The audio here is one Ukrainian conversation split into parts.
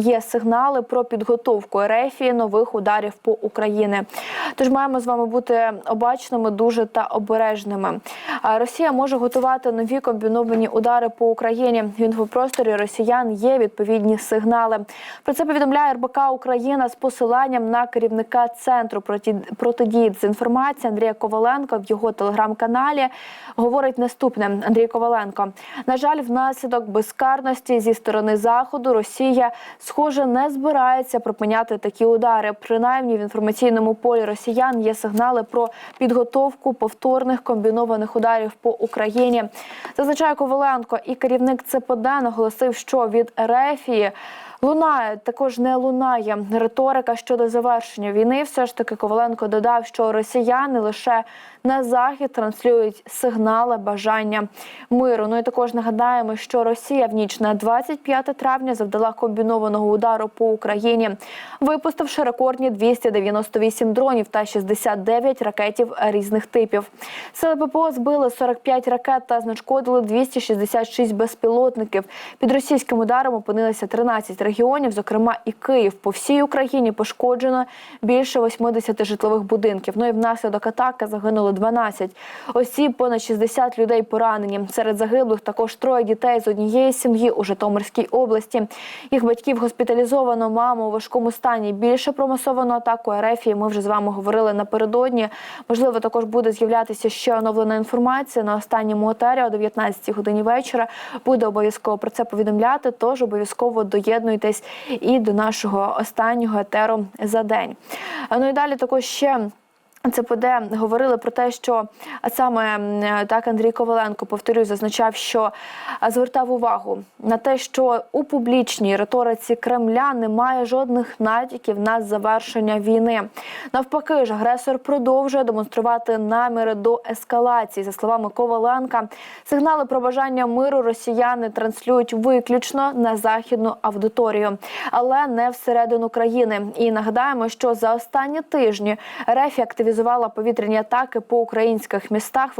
є сигнали про підготовку Ерефії нових ударів по Україні. Тож маємо з вами бути обачними дуже та обережними. Росія може готувати нові комбіновані удари по Україні. В інфопросторі росіян є відповідні сигнали. Про це повідомляє РБК Україна з посиланням на керівника центру проти протидії дезінформації Андрія Коваленко в його телеграм-каналі. Говорить наступне Андрій Коваленко. На жаль, внаслідок безкарності зі сторони заходу Росія схоже не збирається припиняти такі удари. Принаймні в інформаційному полі росіян є сигнали про підготовку повторних комбінованих ударів по Україні. Зазначає Коваленко, і керівник ЦПД наголосив, що від Ерефії. Лунає також не лунає риторика щодо завершення війни. Все ж таки Коваленко додав, що росіяни лише на захід транслюють сигнали бажання миру. Ну і також нагадаємо, що Росія в ніч на 25 травня завдала комбінованого удару по Україні, випустивши рекордні 298 дронів та 69 ракетів різних типів. Сили ППО збили 45 ракет та знешкодили 266 безпілотників. Під російським ударом опинилися 13 регіонів, зокрема і Київ. По всій Україні пошкоджено більше 80 житлових будинків. Ну і внаслідок атаки загинуло 12 осіб, понад 60 людей поранені. Серед загиблих також троє дітей з однієї сім'ї у Житомирській області. Їх батьків госпіталізовано, маму у важкому стані. Більше про масовану атаку РФ ми вже з вами говорили напередодні. Можливо, також буде з'являтися ще оновлена інформація на останньому етері о 19 годині вечора. Буде обов'язково про це повідомляти. Тож обов'язково доєднуйтесь і до нашого останнього етеру за день. Ну і далі також ще. ЦПД говорили про те, що саме так Андрій Коваленко повторюю, зазначав, що звертав увагу на те, що у публічній риториці Кремля немає жодних натяків на завершення війни. Навпаки, ж агресор продовжує демонструвати наміри до ескалації. За словами Коваленка, сигнали про бажання миру росіяни транслюють виключно на західну аудиторію, але не всередину країни. І нагадаємо, що за останні тижні рефі РФ активізувала повітряні атаки по українських містах,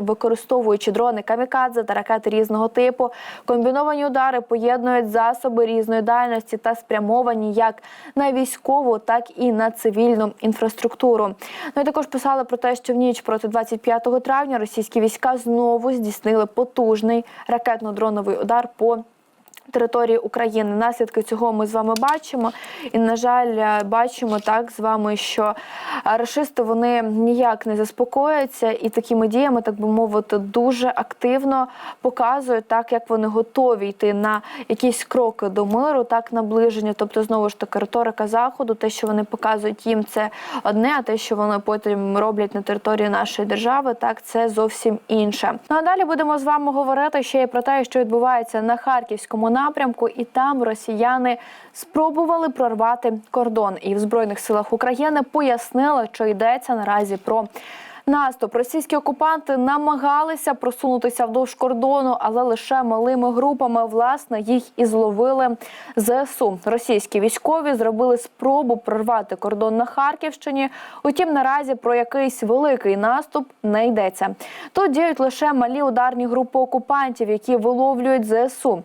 використовуючи дрони камікадзе та ракети різного типу. Комбіновані удари поєднують засоби різної дальності та спрямовані як на військову, так і на цивільну інфраструктуру. Ну і також писали про те, що в ніч проти 25 травня російські війська знову здійснили потужний ракетно-дроновий удар по території України. Наслідки цього ми з вами бачимо. І, на жаль, е, бачимо так з вами, що е, рашисти вони ніяк не заспокояться і такими діями, так би мовити, дуже активно показують так, як вони готові йти на якісь кроки до миру, так наближення. Тобто, знову ж таки, риторика заходу, те, що вони показують їм, це одне, а те, що вони потім роблять на території нашої держави, так це зовсім інше. Ну а далі будемо з вами говорити ще й про те, що відбувається на харківському напрямку, і там росіяни спробували прорвати кордон. І в збройних силах України пояснили, що йдеться наразі про. Наступ російські окупанти намагалися просунутися вдовж кордону, але лише малими групами. Власне, їх і зловили ЗСУ. Російські військові зробили спробу прорвати кордон на Харківщині. Утім, наразі про якийсь великий наступ не йдеться. Тут діють лише малі ударні групи окупантів, які виловлюють ЗСУ.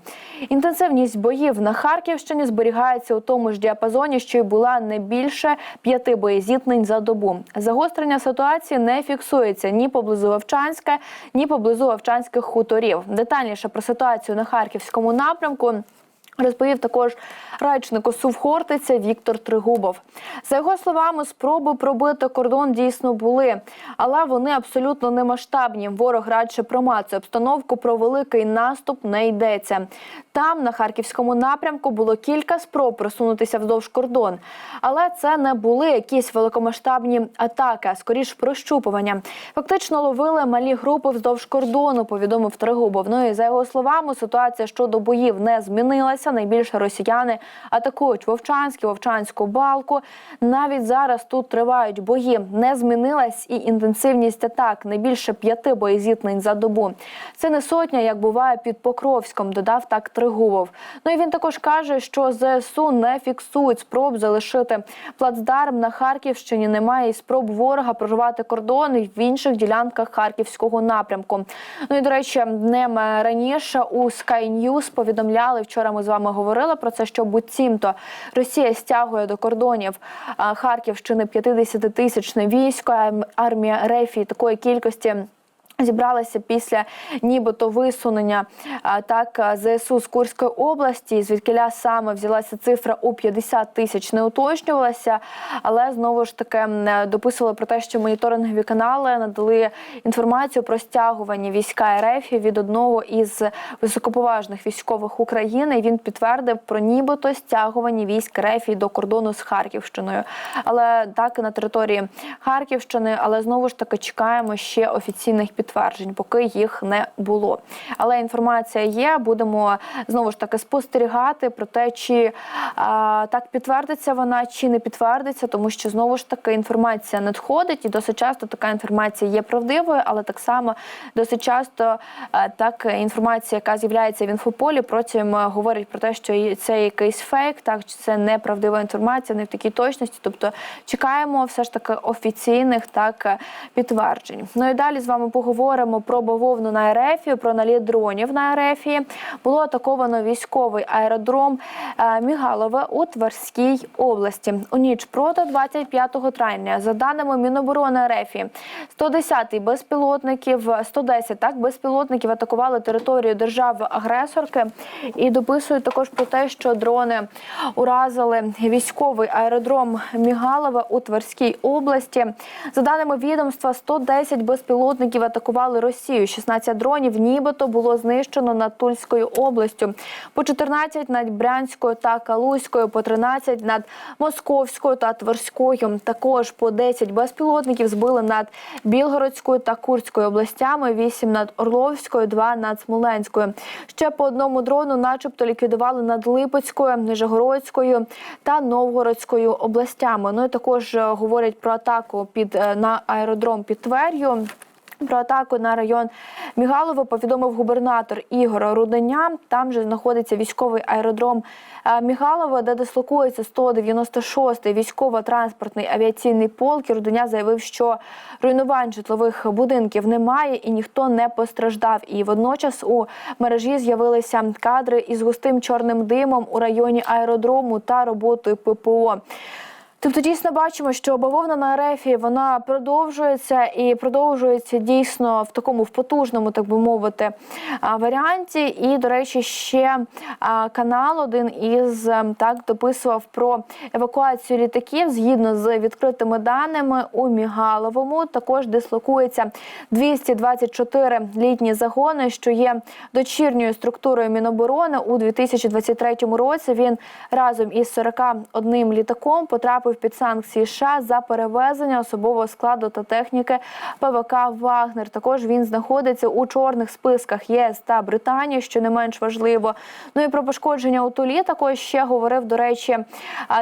Інтенсивність боїв на Харківщині зберігається у тому ж діапазоні, що й була не більше п'яти боєзіткнень за добу. Загострення ситуації не фіксується ні поблизу Вовчанська, ні поблизу Вовчанських хуторів. Детальніше про ситуацію на харківському напрямку. Розповів також речник ОСУВ Хортиця Віктор Тригубов. За його словами, спроби пробити кордон дійсно були, але вони абсолютно не масштабні. Ворог радше промацує обстановку про великий наступ не йдеться. Там, на харківському напрямку, було кілька спроб просунутися вздовж кордон, але це не були якісь великомасштабні атаки, а скоріш прощупування. Фактично ловили малі групи вздовж кордону. Повідомив Тригубов. Ну і за його словами, ситуація щодо боїв не змінилася. Найбільше росіяни атакують Вовчанськ, Вовчанську балку. Навіть зараз тут тривають бої. Не змінилась і інтенсивність атак. Не більше п'яти боєзіткнень за добу. Це не сотня, як буває під Покровськом. Додав так Тригубов. Скориговував. Ну і він також каже, що ЗСУ не фіксують спроб залишити плацдарм на Харківщині. Немає і спроб ворога прорвати кордони в інших ділянках харківського напрямку. Ну і до речі, днем раніше у Sky News повідомляли вчора. Ми з вами говорили про це, що буцімто Росія стягує до кордонів Харківщини 50-тисячне військо. Армія Рефії такої кількості. Зібралися після нібито висунення так ЗСУ з Курської області, звідкиля саме взялася цифра у 50 тисяч, не уточнювалася, але знову ж таки дописували про те, що моніторингові канали надали інформацію про стягування війська РФ від одного із високоповажних військових України. Він підтвердив про нібито стягування військ РФ до кордону з Харківщиною. Але так і на території Харківщини, але знову ж таки чекаємо ще офіційних підтверджень підтверджень, поки їх не було. Але інформація є. Будемо знову ж таки спостерігати про те, чи а, так підтвердиться вона, чи не підтвердиться, тому що знову ж таки інформація надходить, і досить часто така інформація є правдивою, але так само досить часто а, так інформація, яка з'являється в інфополі, протягом говорить про те, що це якийсь фейк, так чи це неправдива інформація, не в такій точності. Тобто чекаємо все ж таки офіційних так підтверджень. Ну і далі з вами поговоримо говоримо про бавовну на Ерефію, про наліт дронів на Ерефії. Було атаковано військовий аеродром Мігалове у Тверській області. У ніч проти 25 травня, за даними Міноборони Ерефії, 110 безпілотників, 110 так безпілотників атакували територію держави-агресорки і дописують також про те, що дрони уразили військовий аеродром Мігалове у Тверській області. За даними відомства, 110 безпілотників атакували Росію. 16 дронів, нібито було знищено над Тульською областю, по 14 над Брянською та Калузькою, по 13 над Московською та Тверською. Також по 10 безпілотників збили над Білгородською та Курською областями, 8 над Орловською, 2 над Смоленською. Ще по одному дрону, начебто, ліквідували над Липецькою, Нижегородською та Новгородською областями. Ну і також е, говорять про атаку під е, на аеродром під Твер'ю. Про атаку на район Мігалово повідомив губернатор Ігор Руденя. Там же знаходиться військовий аеродром е, Мігалово, де дислокується 196-й військово-транспортний авіаційний полк. І Руденя заявив, що руйнувань житлових будинків немає і ніхто не постраждав. І водночас у мережі з'явилися кадри із густим чорним димом у районі аеродрому та роботою ППО. Тобто дійсно бачимо, що бавовна на рефі вона продовжується і продовжується дійсно в такому в потужному, так би мовити, варіанті. І, до речі, ще канал один із так дописував про евакуацію літаків згідно з відкритими даними у Мігаловому. Також дислокується 224 літні загони, що є дочірньою структурою Міноборони у 2023 році. Він разом із 41 літаком потрапив під санкції США за перевезення особового складу та техніки ПВК Вагнер. Також він знаходиться у чорних списках ЄС та Британії, що не менш важливо. Ну і про пошкодження у Тулі також ще говорив до речі,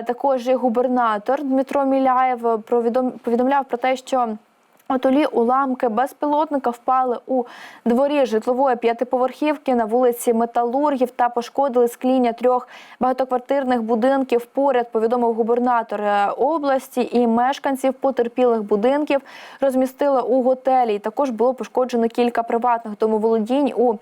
також і губернатор Дмитро Міляєв повідомляв про те, що Отолі уламки безпілотника впали у дворі житлової п'ятиповерхівки на вулиці Металургів та пошкодили скління трьох багатоквартирних будинків. Поряд повідомив губернатор е, області і мешканців потерпілих будинків розмістили у готелі. Також було пошкоджено кілька приватних домоволодінь у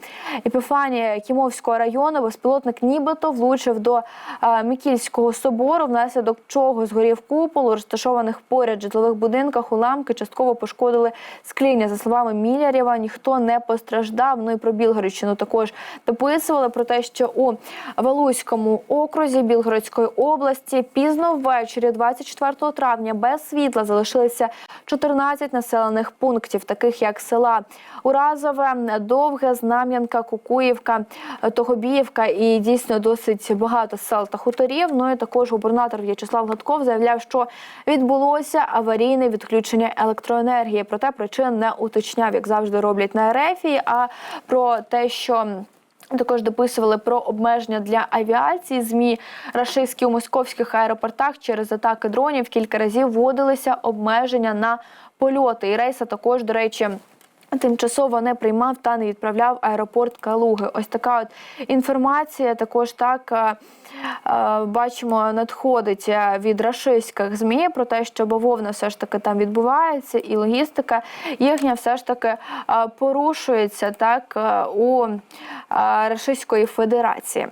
Епіфанії Кімовського району. Безпілотник нібито влучив до е, Мікільського собору, внаслідок чого згорів купол, розташованих поряд житлових будинках. Уламки частково пошкодили пошкодили скління. За словами Мілярєва, ніхто не постраждав. Ну і про Білгородщину також дописували про те, що у Валуському окрузі Білгородської області пізно ввечері, 24 травня, без світла залишилися 14 населених пунктів, таких як села Уразове, Довге, Знам'янка, Кукуївка, Тогобіївка і дійсно досить багато сел та хуторів. Ну і також губернатор В'ячеслав Гладков заявляв, що відбулося аварійне відключення електроенергії. Проте причин не уточняв, як завжди роблять на РФі, а про те, що. Також дописували про обмеження для авіації. Змі рашистські у московських аеропортах через атаки дронів кілька разів вводилися обмеження на польоти. І рейса також, до речі. Тимчасово не приймав та не відправляв аеропорт Калуги. Ось така от інформація. Також так е, е, бачимо, надходить е, від рашистських змі про те, що бавовна все ж таки там відбувається, і логістика їхня все ж таки порушується так у Рашистської Федерації.